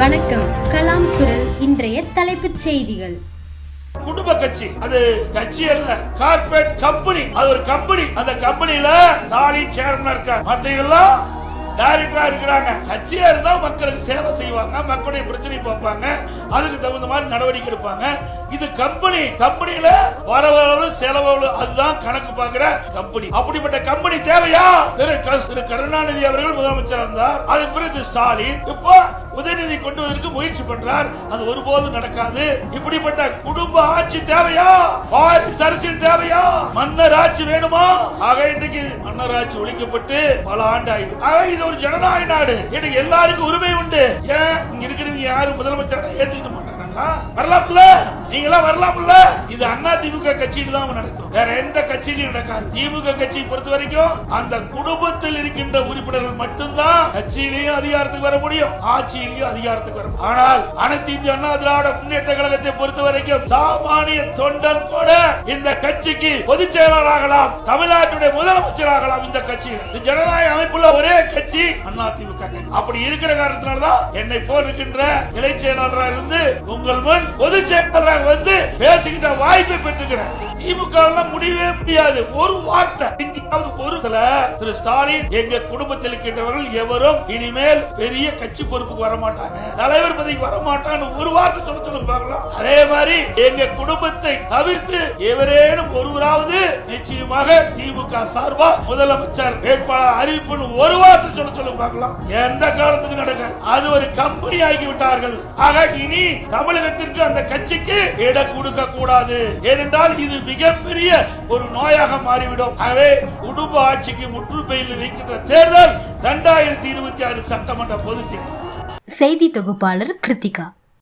வணக்கம். கலாம் குரல் இன்றைய தலைப்புச் செய்திகள். குடும்ப கட்சி அது கட்சி அல்ல கார்பரேட் கம்பெனி அது ஒரு கம்பெனி அந்த கம்பெனில தாலி சேர்மன் இருக்காங்க மத்த டைரக்டரா இருக்கிறாங்க. கட்சியா இருந்தா மக்களுக்கு சேவை செய்வாங்க மக்களுடைய பிரச்சனை பார்ப்பாங்க அதுக்கு தகுந்த மாதிரி நடவடிக்கை எடுப்பாங்க. இது கம்பெனி கம்பெனில வரவு செலவு அதுதான் கணக்கு பாக்குற கம்பெனி அப்படிப்பட்ட கம்பெனி தேவையா? திரு திரு கருணாநிதி அவர்கள் முதலமைச்சர் இருந்தார். அதுக்கு பிறகு ஸ்டாலின். இப்போ உதயநிதி கொண்டுவதற்கு முயற்சி பண்றார். அது ஒருபோதும் நடக்காது. இப்படிப்பட்ட குடும்ப ஆட்சி தேவையா? வாரிசு அரசியல் தேவையா? மன்னர் ஆட்சி வேணுமா? ஆக இன்றைக்கு மன்னர் ஆட்சி ஒழிக்கப்பட்டு பல ஆண்டு ஆகி ஆக இது ஒரு ஜனநாயக நாடு. இன்னைக்கு எல்லாருக்கும் உரிமை உண்டு. ஏன் இங்க இருக்கிறவங்க யாரும் முதலமைச்சர் ஏத்துக்கிட்டு மாட்டாங்க? வரலாம்ல. எல்லாம் வரலாம்ல. இது அண்ணா திமுக கட்சியில தான் நடக்கும். வேற எந்த கட்சியிலும் நடக்காது. திமுக கட்சியை பொறுத்த வரைக்கும் அந்த குடும்பத்தில் இருக்கின்ற உறுப்பினர்கள் மட்டும்தான் கட்சியிலையும் அதிகாரத்துக்கு வர முடியும். ஆட்சியிலையும் அதிகாரத்துக்கு வர முடியும். ஆனால் அனைத்து இந்திய அண்ணா திராவிட முன்னேற்ற கழகத்தை பொறுத்த வரைக்கும் சாமானிய தொண்டன் கூட இந்த கட்சிக்கு பொதுச் செயலாளராகலாம். தமிழ்நாட்டுடைய முதலமைச்சராகலாம் இந்த கட்சியில். ஜனநாயக அமைப்புள்ள ஒரே கட்சி அண்ணா திமுக அப்படி இருக்கிற காரணத்தினால்தான் என்னை போல் இருக்கின்ற இலை செயலாளராக இருந்து உங்கள் முன் பொதுச் செயலாளராக வந்து பேசுகின்ற வாய்ப்பை பெற்றுக்கிறேன். திமுக முடியவே முடியாது. ஒரு வார்த்தை. எங்கேயாவது ஒரு திரு ஸ்டாலின் எங்க குடும்பத்தில் இருக்கின்றவர்கள் எவரும் இனிமேல் பெரிய கட்சி பொறுப்புக்கு வர மாட்டாங்க தலைவர் பதவிக்கு வர மாட்டான்னு ஒரு வார்த்தை சொல்ல சொல்லுங்க பார்க்கலாம். அதே மாதிரி எங்க குடும்பத்தை தவிர்த்து எவரேனும் ஒருவராவது நிச்சயமாக திமுக சார்பா முதலமைச்சர் வேட்பாளர் அறிவிப்புன்னு ஒரு வார்த்தை சொல்ல சொல்லுங்க பார்க்கலாம். எந்த காலத்துக்கு நடக்க அது ஒரு கம்பெனி ஆகி விட்டார்கள் ஆக இனி தமிழகத்திற்கு அந்த கட்சிக்கு இட கொடுக்க கூடாது. ஏனென்றால் இது மிகப்பெரிய ஒரு நோயாக மாறிவிடும். ஆகவே குடும்ப ஆட்சிக்கு முற்றுப்பெயில் வைக்கின்ற தேர்தல் இரண்டாயிரத்தி இருபத்தி ஆறு சட்டமன்ற பொதுத் தேர்தல் செய்தி தொகுப்பாளர் கிருத்திகா.